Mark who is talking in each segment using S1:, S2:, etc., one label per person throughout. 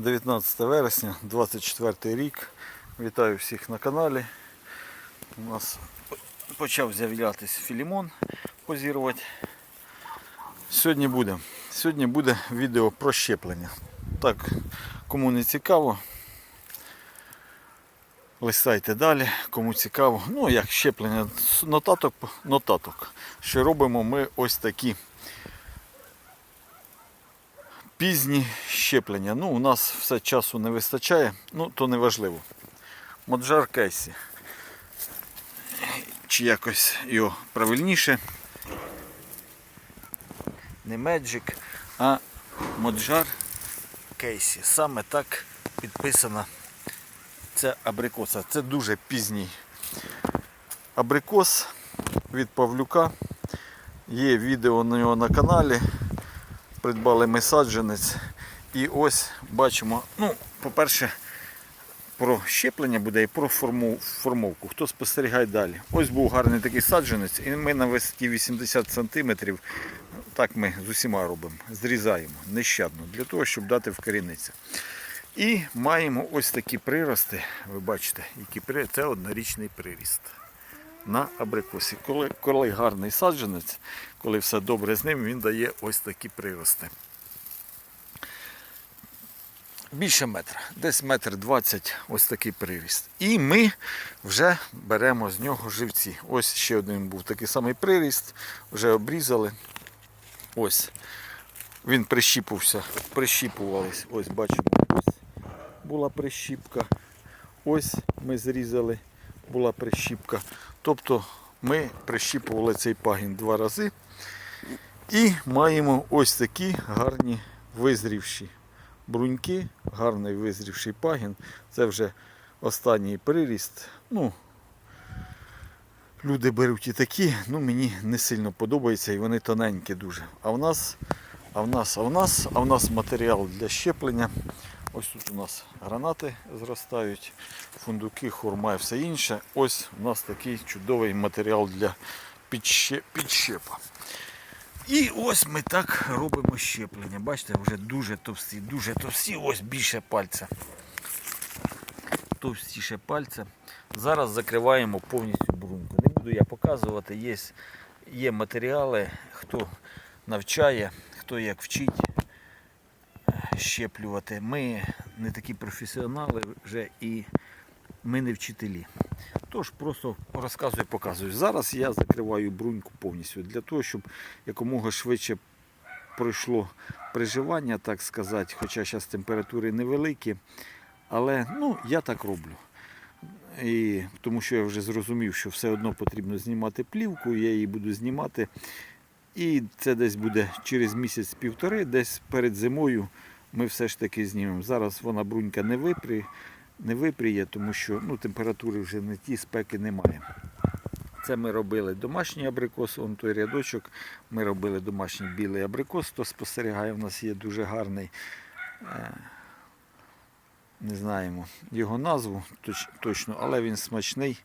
S1: 19 вересня, 24 рік. Вітаю всіх на каналі. У нас почав з'являтися філімон позірувати. Сьогодні буде. Сьогодні буде відео про щеплення. Так, кому не цікаво, листайте далі, кому цікаво. Ну, як щеплення, нотаток, нотаток. Що робимо ми ось такі пізні щеплення. Ну, у нас все часу не вистачає, ну то не важливо. Моджар Кейсі. Чи якось його правильніше. Не Magic, а Моджар Кейсі. Саме так підписана ця абрикоса. Це дуже пізній абрикос від Павлюка. Є відео на нього на каналі придбали ми саджанець. І ось бачимо, ну, по-перше, про щеплення буде і про формовку. Хто спостерігає далі. Ось був гарний такий саджанець, і ми на висоті 80 см, так ми з усіма робимо, зрізаємо нещадно, для того, щоб дати вкорінитися. І маємо ось такі прирости, ви бачите, які при... це однорічний приріст на абрикосі. Коли, коли гарний саджанець, коли все добре з ним, він дає ось такі прирости. Більше метра, десь метр двадцять ось такий приріст. І ми вже беремо з нього живці. Ось ще один був такий самий приріст, вже обрізали. Ось. Він прищіпувався, прищіпувались. Ось бачимо, ось була прищіпка. Ось ми зрізали, була прищіпка. Тобто ми прищіпували цей пагін два рази. І маємо ось такі гарні визрівші бруньки, гарний визрівший пагін. Це вже останній приріст. Ну, люди беруть і такі, ну мені не сильно подобається і вони тоненькі дуже. А в нас, а в нас, а в нас, а в нас матеріал для щеплення. Ось тут у нас гранати зростають, фундуки, хурма і все інше. Ось у нас такий чудовий матеріал для підщепа. І ось ми так робимо щеплення. Бачите, вже дуже товсті, дуже товсті, ось більше пальця. Товстіше пальця. Зараз закриваємо повністю бруньку. Не буду я показувати, є, є матеріали, хто навчає, хто як вчить щеплювати. Ми не такі професіонали вже і ми не вчителі. Тож просто розказую, показую. Зараз я закриваю бруньку повністю для того, щоб якомога швидше пройшло приживання, так сказати, хоча зараз температури невеликі. Але ну, я так роблю. І, тому що я вже зрозумів, що все одно потрібно знімати плівку, я її буду знімати. І це десь буде через місяць-півтори, десь перед зимою ми все ж таки знімемо. Зараз вона брунька не випрі, не випріє, тому що ну, температури вже не ті, спеки немає. Це ми робили домашній абрикос, он той рядочок. Ми робили домашній білий абрикос, хто спостерігає, в нас є дуже гарний. е, Не знаємо його назву точ- точно, але він смачний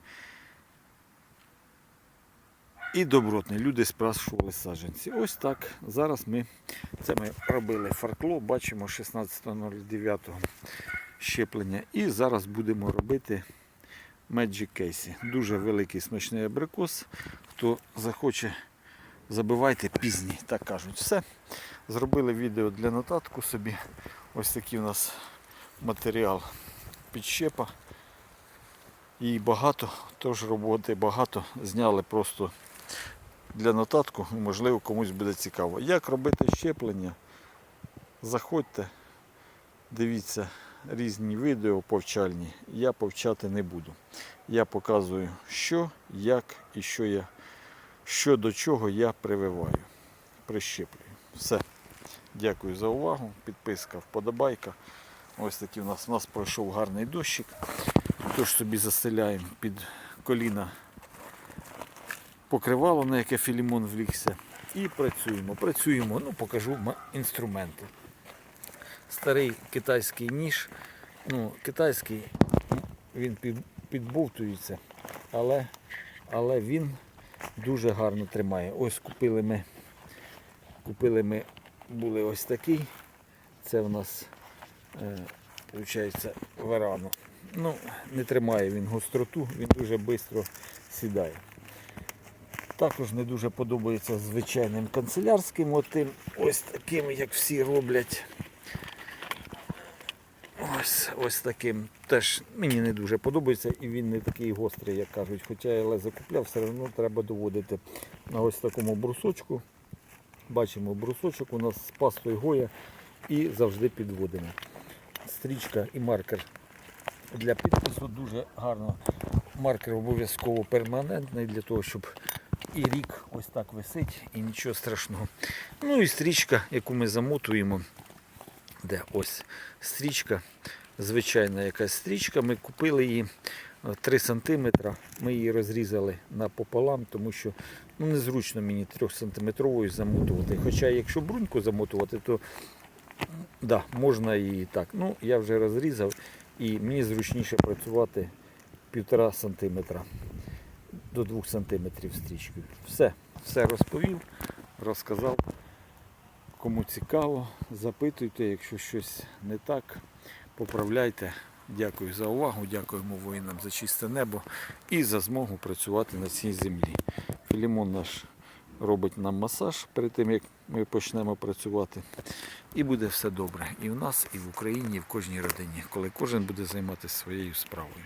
S1: і добротний. Люди спрашували саджанці. Ось так. Зараз ми це ми робили фаркло, бачимо 16.09 щеплення. І зараз будемо робити Magic Casey. Дуже великий смачний абрикос. Хто захоче, забивайте пізній, так кажуть. Все. Зробили відео для нотатку собі. Ось такий у нас матеріал підщепа. І багато, тож роботи багато. Зняли просто для нотатку, можливо, комусь буде цікаво. Як робити щеплення? Заходьте, дивіться різні відео повчальні. Я повчати не буду. Я показую, що, як і що я, що до чого я прививаю, прищеплюю. Все. Дякую за увагу. Підписка, вподобайка. Ось такий у нас у нас пройшов гарний дощик. Тож собі застеляємо під коліна покривало, на яке філімон влігся. І працюємо. Працюємо, ну покажу інструменти. Старий китайський ніж. Ну, китайський він під, підбовтується, але, але він дуже гарно тримає. Ось купили ми, купили ми були ось такий. Це в нас е, виходить. Ну, не тримає він гостроту, він дуже швидко сідає. Також не дуже подобається звичайним канцелярським, отим, ось таким, як всі роблять. Ось, ось таким. Теж мені не дуже подобається і він не такий гострий, як кажуть. Хоча я лезо купляв, все одно треба доводити на ось такому брусочку. Бачимо, брусочок у нас з пастою гоя і завжди підводимо. Стрічка і маркер для підпису дуже гарно. Маркер обов'язково перманентний для того, щоб і рік ось так висить і нічого страшного. Ну і стрічка, яку ми замотуємо. Де ось стрічка, звичайна якась стрічка. Ми купили її е, 3 см. Ми її розрізали напополам, тому що ну, незручно мені 3 сантиметровою замотувати. Хоча якщо бруньку замотувати, то да, можна і так. Ну, я вже розрізав і мені зручніше працювати 1,5 см до 2 см стрічкою. Все, все розповів, розказав. Кому цікаво, запитуйте, якщо щось не так, поправляйте. Дякую за увагу, дякуємо воїнам за чисте небо і за змогу працювати на цій землі. Філімон наш робить нам масаж перед тим, як ми почнемо працювати. І буде все добре і в нас, і в Україні, і в кожній родині, коли кожен буде займатися своєю справою.